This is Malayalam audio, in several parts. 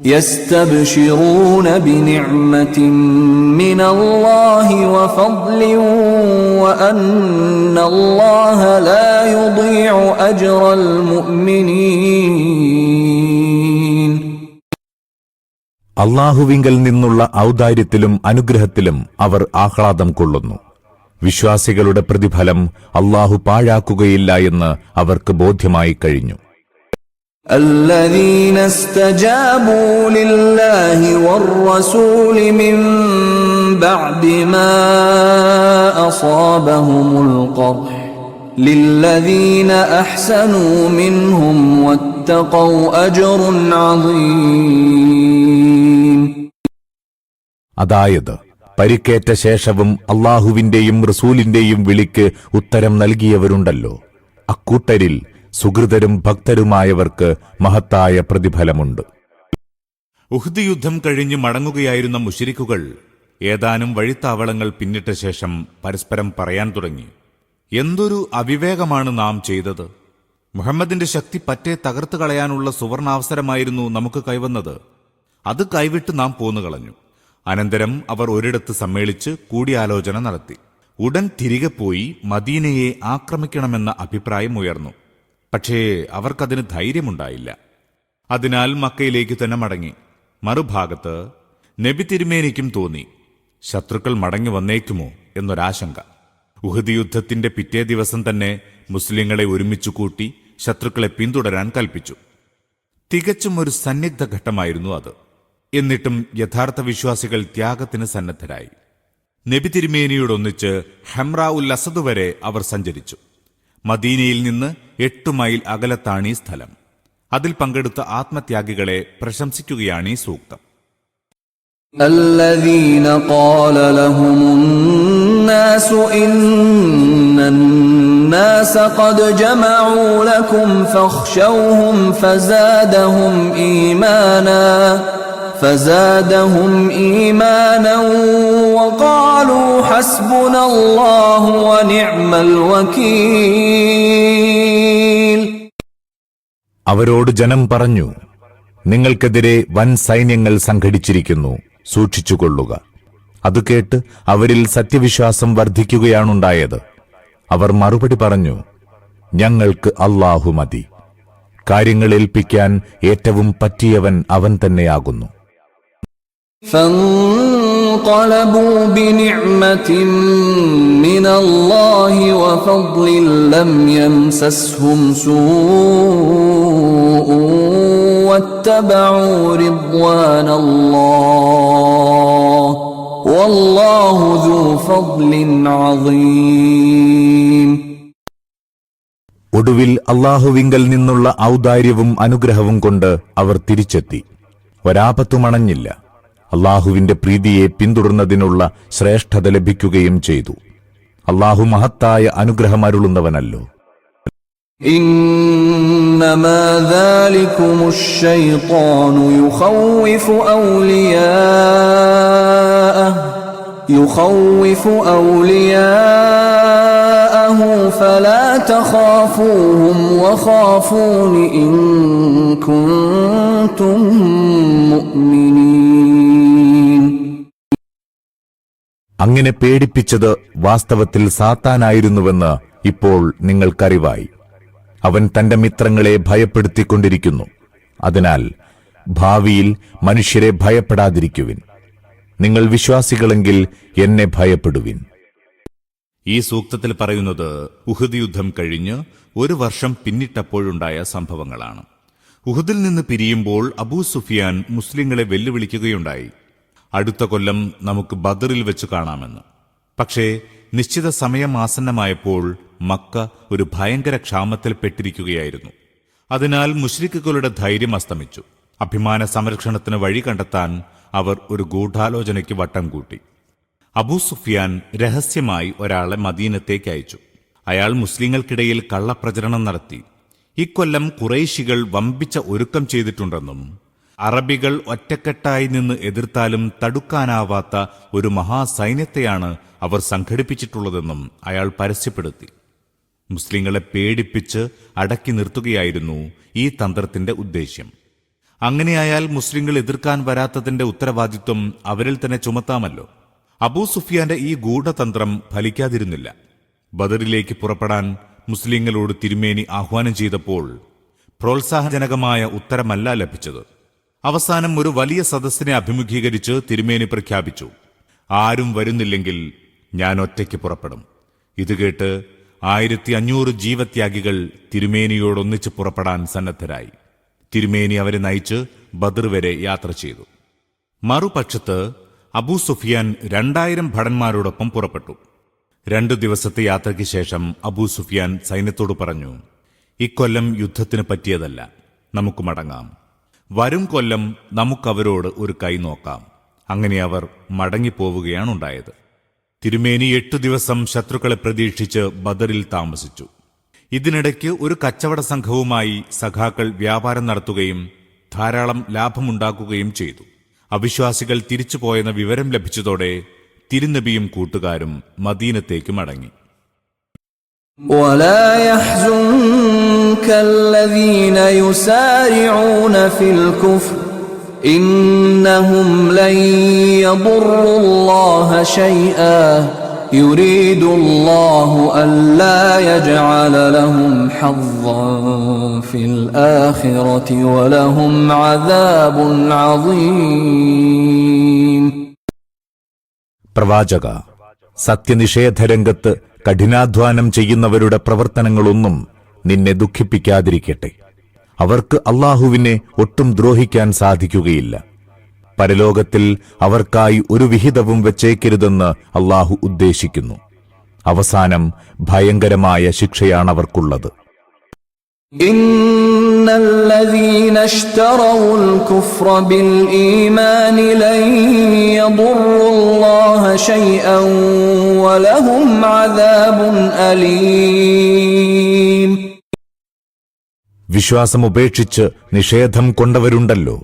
يستبشرون بنعمة من الله وفضل وأن الله لا يضيع أجر المؤمنين അള്ളാഹുവിങ്കൽ നിന്നുള്ള ഔദാര്യത്തിലും അനുഗ്രഹത്തിലും അവർ ആഹ്ലാദം കൊള്ളുന്നു വിശ്വാസികളുടെ പ്രതിഫലം അള്ളാഹു പാഴാക്കുകയില്ല എന്ന് അവർക്ക് ബോധ്യമായി കഴിഞ്ഞു الذين استجابوا لله والرسول من بعد ما أصابهم القرح للذين أحسنوا منهم واتقوا أجر عظيم അതായത് പരിക്കേറ്റ ശേഷവും അള്ളാഹുവിന്റെയും റസൂലിന്റെയും വിളിക്ക് ഉത്തരം നൽകിയവരുണ്ടല്ലോ അക്കൂട്ടരിൽ സുഹൃതരും ഭക്തരുമായവർക്ക് മഹത്തായ പ്രതിഫലമുണ്ട്. ഉഹ്ദ് യുദ്ധം കഴിഞ്ഞ് മടങ്ങുകയായിരുന്ന മുഷിരിക്കുകൾ ഏതാനും വഴിത്താവളങ്ങൾ പിന്നിട്ട ശേഷം പരസ്പരം പറയാൻ തുടങ്ങി. എന്തൊരു അവിവേകമാണ് നാം ചെയ്തത്. മുഹമ്മദിന്റെ ശക്തി പറ്റേ തകർത്തു കളയാനുള്ള സുവർണാവസരമായിരുന്നു നമുക്ക് കൈവന്നത്. അത് കൈവിട്ട് നാം പോന്നു കളഞ്ഞു. അനന്തരം അവർ ഒരിടത്ത് സമ്മേളിച്ച് കൂടിയാലോചന നടത്തി. ഉടൻ തിരികെ പോയി മദീനയെ ആക്രമിക്കണമെന്ന അഭിപ്രായം ഉയർന്നു. പക്ഷേ അവർക്കതിന് ധൈര്യമുണ്ടായില്ല. അതിനാൽ മക്കയിലേക്ക് തന്നെ മടങ്ങി. മറുഭാഗത്ത് നബി തിരുമേനിക്കും തോന്നി ശത്രുക്കൾ മടങ്ങി വന്നേക്കുമോ എന്നൊരാശങ്ക. ഉഹദ് യുദ്ധത്തിന്റെ പിറ്റേ ദിവസം തന്നെ മുസ്ലിങ്ങളെ ഒരുമിച്ചു കൂട്ടി ശത്രുക്കളെ പിന്തുടരാൻ കൽപ്പിച്ചു. തികച്ചും ഒരു സന്നിഗ്ധ ഘട്ടമായിരുന്നു അത്. എന്നിട്ടും യഥാർത്ഥ വിശ്വാസികൾ ത്യാഗത്തിന് സന്നദ്ധരായി. നബി തിരുമേനിയോടൊന്നിച്ച് ഹെമ്ര ഉൽ അസദ് വരെ അവർ സഞ്ചരിച്ചു. മദീനയിൽ നിന്ന് എട്ടു മൈൽ അകലത്താണ് ഈ സ്ഥലം അതിൽ പങ്കെടുത്ത ആത്മത്യാഗികളെ പ്രശംസിക്കുകയാണ് ഈ സൂക്തം الذين قال لهم الناس إن الناس قد جمعوا لكم فاخشوهم فزادهم إيمانا فزادهم إيمانا وقالوا حسبنا الله ونعم الوكيل അവരോട് ജനം പറഞ്ഞു നിങ്ങൾക്കെതിരെ വൻ സൈന്യങ്ങൾ സംഘടിച്ചിരിക്കുന്നു സൂക്ഷിച്ചുകൊള്ളുക അത് കേട്ട് അവരിൽ സത്യവിശ്വാസം വർദ്ധിക്കുകയാണുണ്ടായത് അവർ മറുപടി പറഞ്ഞു ഞങ്ങൾക്ക് അല്ലാഹു മതി കാര്യങ്ങൾ ഏൽപ്പിക്കാൻ ഏറ്റവും പറ്റിയവൻ അവൻ തന്നെയാകുന്നു فانقلبوا بنعمة من الله وفضل لم يمسسهم سوء واتبعوا رضوان الله والله ذو فضل عظيم ഒടുവിൽ അള്ളാഹുവിങ്കൽ നിന്നുള്ള ഔദാര്യവും അനുഗ്രഹവും കൊണ്ട് അവർ തിരിച്ചെത്തി ഒരാപത്തുമണഞ്ഞില്ല അള്ളാഹുവിന്റെ പ്രീതിയെ പിന്തുടർന്നതിനുള്ള ശ്രേഷ്ഠത ലഭിക്കുകയും ചെയ്തു അള്ളാഹു മഹത്തായ അനുഗ്രഹമരുളുന്നവനല്ലോ إنما ذلكم الشيطان يخوف أولياءه يخوف أولياءه فلا تخافوهم وخافون إن كنتم مؤمنين അങ്ങനെ പേടിപ്പിച്ചത് വാസ്തവത്തിൽ സാത്താനായിരുന്നുവെന്ന് ഇപ്പോൾ നിങ്ങൾക്കറിവായി അവൻ തന്റെ മിത്രങ്ങളെ ഭയപ്പെടുത്തിക്കൊണ്ടിരിക്കുന്നു അതിനാൽ ഭാവിയിൽ മനുഷ്യരെ ഭയപ്പെടാതിരിക്കുവിൻ നിങ്ങൾ വിശ്വാസികളെങ്കിൽ എന്നെ ഭയപ്പെടുവിൻ ഈ സൂക്തത്തിൽ പറയുന്നത് ഉഹദ് യുദ്ധം കഴിഞ്ഞ് ഒരു വർഷം പിന്നിട്ടപ്പോഴുണ്ടായ സംഭവങ്ങളാണ്. ഉഹുദിൽ നിന്ന് പിരിയുമ്പോൾ അബൂ സുഫിയാൻ മുസ്ലിങ്ങളെ വെല്ലുവിളിക്കുകയുണ്ടായി. അടുത്ത കൊല്ലം നമുക്ക് ബദറിൽ വെച്ച് കാണാമെന്ന്. പക്ഷേ നിശ്ചിത സമയം ആസന്നമായപ്പോൾ മക്ക ഒരു ഭയങ്കര ക്ഷാമത്തിൽ പെട്ടിരിക്കുകയായിരുന്നു. അതിനാൽ മുഷ്രിക്കുകളുടെ ധൈര്യം അസ്തമിച്ചു. അഭിമാന സംരക്ഷണത്തിന് വഴി കണ്ടെത്താൻ അവർ ഒരു ഗൂഢാലോചനയ്ക്ക് വട്ടം കൂട്ടി. അബൂ സുഫിയാൻ രഹസ്യമായി ഒരാളെ മദീനത്തേക്ക് അയച്ചു. അയാൾ മുസ്ലിങ്ങൾക്കിടയിൽ കള്ളപ്രചരണം നടത്തി. ഇക്കൊല്ലം കുറേശികൾ വമ്പിച്ച ഒരുക്കം ചെയ്തിട്ടുണ്ടെന്നും അറബികൾ ഒറ്റക്കെട്ടായി നിന്ന് എതിർത്താലും തടുക്കാനാവാത്ത ഒരു മഹാസൈന്യത്തെയാണ് അവർ സംഘടിപ്പിച്ചിട്ടുള്ളതെന്നും അയാൾ പരസ്യപ്പെടുത്തി. മുസ്ലിങ്ങളെ പേടിപ്പിച്ച് അടക്കി നിർത്തുകയായിരുന്നു ഈ തന്ത്രത്തിന്റെ ഉദ്ദേശ്യം. അങ്ങനെയായാൽ മുസ്ലിങ്ങൾ എതിർക്കാൻ വരാത്തതിന്റെ ഉത്തരവാദിത്വം അവരിൽ തന്നെ ചുമത്താമല്ലോ. അബൂ സുഫിയാന്റെ ഈ ഗൂഢതന്ത്രം ഫലിക്കാതിരുന്നില്ല. ബദറിലേക്ക് പുറപ്പെടാൻ മുസ്ലിങ്ങളോട് തിരുമേനി ആഹ്വാനം ചെയ്തപ്പോൾ പ്രോത്സാഹജനകമായ ഉത്തരമല്ല ലഭിച്ചത്. അവസാനം ഒരു വലിയ സദസ്സിനെ അഭിമുഖീകരിച്ച് തിരുമേനി പ്രഖ്യാപിച്ചു ആരും വരുന്നില്ലെങ്കിൽ ഞാൻ ഒറ്റയ്ക്ക് പുറപ്പെടും. ഇത് കേട്ട് ആയിരത്തി അഞ്ഞൂറ് ജീവത്യാഗികൾ തിരുമേനിയോടൊന്നിച്ച് പുറപ്പെടാൻ സന്നദ്ധരായി. തിരുമേനി അവരെ നയിച്ച് ബദർ വരെ യാത്ര ചെയ്തു. മറുപക്ഷത്ത് അബൂ സുഫിയാൻ രണ്ടായിരം ഭടന്മാരോടൊപ്പം പുറപ്പെട്ടു. രണ്ടു ദിവസത്തെ യാത്രയ്ക്ക് ശേഷം അബൂ സുഫിയാൻ സൈന്യത്തോട് പറഞ്ഞു ഇക്കൊല്ലം യുദ്ധത്തിന് പറ്റിയതല്ല. നമുക്ക് മടങ്ങാം. വരും കൊല്ലം നമുക്കവരോട് ഒരു കൈ നോക്കാം. അങ്ങനെ അവർ മടങ്ങിപ്പോവുകയാണുണ്ടായത്. തിരുമേനി എട്ടു ദിവസം ശത്രുക്കളെ പ്രതീക്ഷിച്ച് ബദറിൽ താമസിച്ചു. ഇതിനിടയ്ക്ക് ഒരു കച്ചവട സംഘവുമായി സഖാക്കൾ വ്യാപാരം നടത്തുകയും ധാരാളം ലാഭമുണ്ടാക്കുകയും ചെയ്തു. അവിശ്വാസികൾ തിരിച്ചുപോയെന്ന വിവരം ലഭിച്ചതോടെ തിരുനബിയും കൂട്ടുകാരും മദീനത്തേക്ക് മടങ്ങി ولا يحزنك الذين يسارعون في الكفر إنهم لن يضروا الله شيئا يريد الله ألا يجعل لهم حظا في الآخرة ولهم عذاب عظيم പ്രവാചക സത്യനിഷേധരംഗത്ത് കഠിനാധ്വാനം ചെയ്യുന്നവരുടെ പ്രവർത്തനങ്ങളൊന്നും നിന്നെ ദുഃഖിപ്പിക്കാതിരിക്കട്ടെ അവർക്ക് അള്ളാഹുവിനെ ഒട്ടും ദ്രോഹിക്കാൻ സാധിക്കുകയില്ല പരലോകത്തിൽ അവർക്കായി ഒരു വിഹിതവും വെച്ചേക്കരുതെന്ന് അള്ളാഹു ഉദ്ദേശിക്കുന്നു അവസാനം ഭയങ്കരമായ ശിക്ഷയാണവർക്കുള്ളത് إن الذين اشتروا الكفر بالإيمان لن يضروا الله شيئا ولهم عذاب أليم വിശ്വാസമുപേക്ഷിച്ച് നിഷേധം കൊണ്ടവരുണ്ടല്ലോ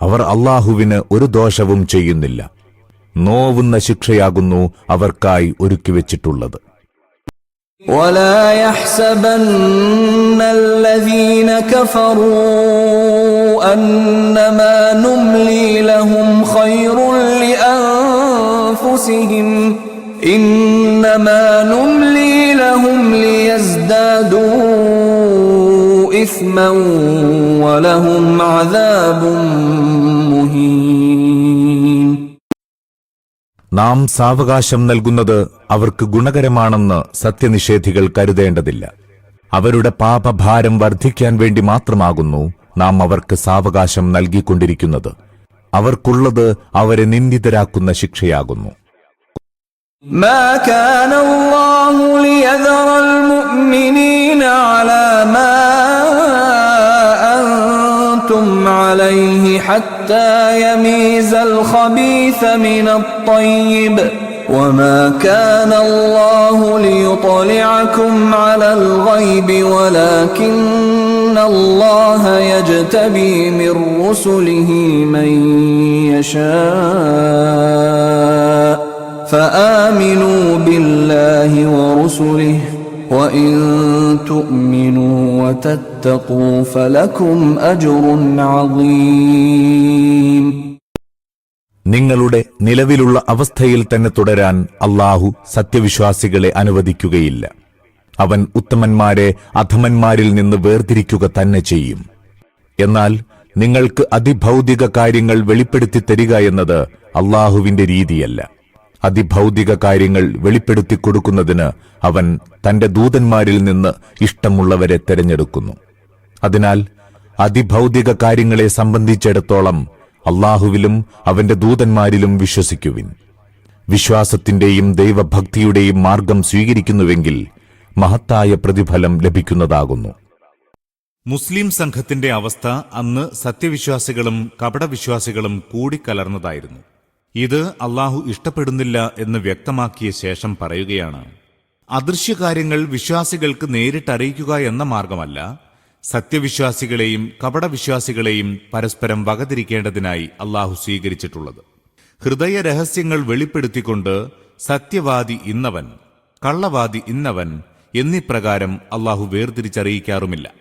അവർ അള്ളാഹുവിന് ഒരു ദോഷവും ചെയ്യുന്നില്ല നോവുന്ന ശിക്ഷയാകുന്നു അവർക്കായി ഒരുക്കിവെച്ചിട്ടുള്ളത് ولا يحسبن الذين كفروا أنما نملي لهم خير لأنفسهم إنما نملي لهم ليزدادوا إثما ولهم عذاب مهين നാം സാവകാശം നൽകുന്നത് അവർക്ക് ഗുണകരമാണെന്ന് സത്യനിഷേധികൾ കരുതേണ്ടതില്ല അവരുടെ പാപഭാരം വർദ്ധിക്കാൻ വേണ്ടി മാത്രമാകുന്നു നാം അവർക്ക് സാവകാശം നൽകിക്കൊണ്ടിരിക്കുന്നത് അവർക്കുള്ളത് അവരെ നിന്ദിതരാക്കുന്ന ശിക്ഷയാകുന്നു ما كان الله ليذر المؤمنين حتى يميز الخبيث من الطيب. وما كان الله ليطلعكم على الغيب ولكن الله يجتبي من رسله من يشاء. فآمنوا بالله ورسله. وإن تؤمنوا وتتقوا فلكم أجر عظيم നിങ്ങളുടെ നിലവിലുള്ള അവസ്ഥയിൽ തന്നെ തുടരാൻ അള്ളാഹു സത്യവിശ്വാസികളെ അനുവദിക്കുകയില്ല അവൻ ഉത്തമന്മാരെ അധമന്മാരിൽ നിന്ന് വേർതിരിക്കുക തന്നെ ചെയ്യും എന്നാൽ നിങ്ങൾക്ക് അതിഭൗതിക കാര്യങ്ങൾ വെളിപ്പെടുത്തി തരിക എന്നത് അള്ളാഹുവിന്റെ രീതിയല്ല അതിഭൗതിക കാര്യങ്ങൾ വെളിപ്പെടുത്തി കൊടുക്കുന്നതിന് അവൻ തന്റെ ദൂതന്മാരിൽ നിന്ന് ഇഷ്ടമുള്ളവരെ തെരഞ്ഞെടുക്കുന്നു. അതിനാൽ അതിഭൗതിക കാര്യങ്ങളെ സംബന്ധിച്ചിടത്തോളം അള്ളാഹുവിലും അവന്റെ ദൂതന്മാരിലും വിശ്വസിക്കുവിൻ. വിശ്വാസത്തിന്റെയും ദൈവഭക്തിയുടെയും മാർഗം സ്വീകരിക്കുന്നുവെങ്കിൽ മഹത്തായ പ്രതിഫലം ലഭിക്കുന്നതാകുന്നു. മുസ്ലിം സംഘത്തിന്റെ അവസ്ഥ അന്ന് സത്യവിശ്വാസികളും കപടവിശ്വാസികളും കൂടിക്കലർന്നതായിരുന്നു. ഇത് അള്ളാഹു ഇഷ്ടപ്പെടുന്നില്ല എന്ന് വ്യക്തമാക്കിയ ശേഷം പറയുകയാണ്. അദൃശ്യകാര്യങ്ങൾ വിശ്വാസികൾക്ക് നേരിട്ടറിയിക്കുക എന്ന മാർഗമല്ല. സത്യവിശ്വാസികളെയും കപടവിശ്വാസികളെയും പരസ്പരം വകതിരിക്കേണ്ടതിനായി അള്ളാഹു സ്വീകരിച്ചിട്ടുള്ളത്. ഹൃദയ രഹസ്യങ്ങൾ വെളിപ്പെടുത്തിക്കൊണ്ട് സത്യവാദി ഇന്നവൻ കള്ളവാദി ഇന്നവൻ എന്നീ പ്രകാരം അള്ളാഹു വേർതിരിച്ചറിയിക്കാറുമില്ല.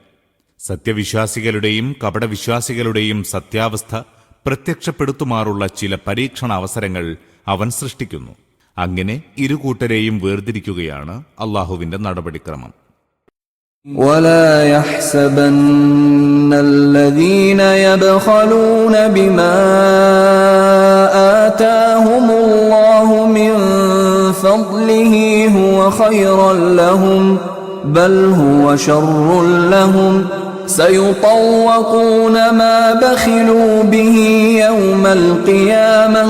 സത്യവിശ്വാസികളുടെയും കപടവിശ്വാസികളുടെയും സത്യാവസ്ഥ പ്രത്യക്ഷപ്പെടുത്തുമാറുള്ള ചില പരീക്ഷണ അവസരങ്ങൾ അവൻ സൃഷ്ടിക്കുന്നു അങ്ങനെ ഇരുകൂട്ടരെയും വേർതിരിക്കുകയാണ് അള്ളാഹുവിന്റെ നടപടിക്രമം ولا يحسبن الذين يبخلون بما آتاهم الله من فضله هو خيرا لهم بل هو شر لهم سيطوقون ما بخلوا به يوم القيامة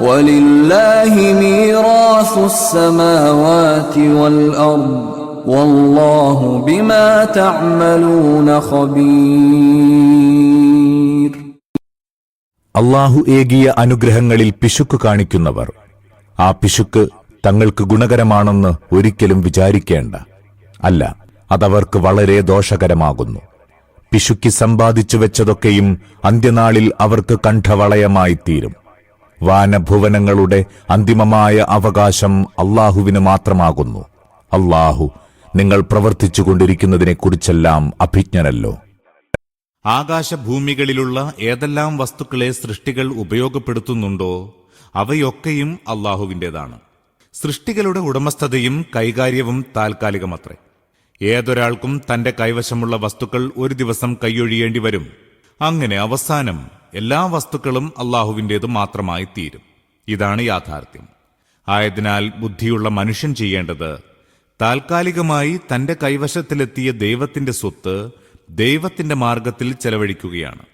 ولله ميراث السماوات والأرض والله بما تعملون خبير അള്ളാഹു ഏകിയ അനുഗ്രഹങ്ങളിൽ പിശുക്ക് കാണിക്കുന്നവർ ആ പിശുക്ക് തങ്ങൾക്ക് ഗുണകരമാണെന്ന് ഒരിക്കലും വിചാരിക്കേണ്ട അല്ല അതവർക്ക് വളരെ ദോഷകരമാകുന്നു പിശുക്കി സമ്പാദിച്ചു വെച്ചതൊക്കെയും അന്ത്യനാളിൽ അവർക്ക് കണ്ഠവളയമായിത്തീരും. വാനഭുവനങ്ങളുടെ അന്തിമമായ അവകാശം അള്ളാഹുവിന് മാത്രമാകുന്നു. അള്ളാഹു നിങ്ങൾ പ്രവർത്തിച്ചു കൊണ്ടിരിക്കുന്നതിനെക്കുറിച്ചെല്ലാം അഭിജ്ഞനല്ലോ. ആകാശഭൂമികളിലുള്ള ഏതെല്ലാം വസ്തുക്കളെ സൃഷ്ടികൾ ഉപയോഗപ്പെടുത്തുന്നുണ്ടോ അവയൊക്കെയും അള്ളാഹുവിന്റെതാണ്. സൃഷ്ടികളുടെ ഉടമസ്ഥതയും കൈകാര്യവും താൽക്കാലികമത്രേ. ഏതൊരാൾക്കും തന്റെ കൈവശമുള്ള വസ്തുക്കൾ ഒരു ദിവസം കൈയൊഴിയേണ്ടി വരും അങ്ങനെ അവസാനം എല്ലാ വസ്തുക്കളും അള്ളാഹുവിൻ്റേത് മാത്രമായി തീരും ഇതാണ് യാഥാർത്ഥ്യം ആയതിനാൽ ബുദ്ധിയുള്ള മനുഷ്യൻ ചെയ്യേണ്ടത് താൽക്കാലികമായി തന്റെ കൈവശത്തിലെത്തിയ ദൈവത്തിന്റെ സ്വത്ത് ദൈവത്തിന്റെ മാർഗത്തിൽ ചെലവഴിക്കുകയാണ്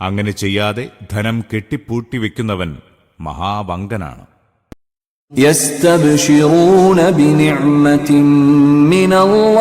അങ്ങനെ ചെയ്യാതെ ധനം കെട്ടിപ്പൂട്ടി വെക്കുന്നവൻ മഹാവങ്കനാണ് يستبشرون بنعمة من الله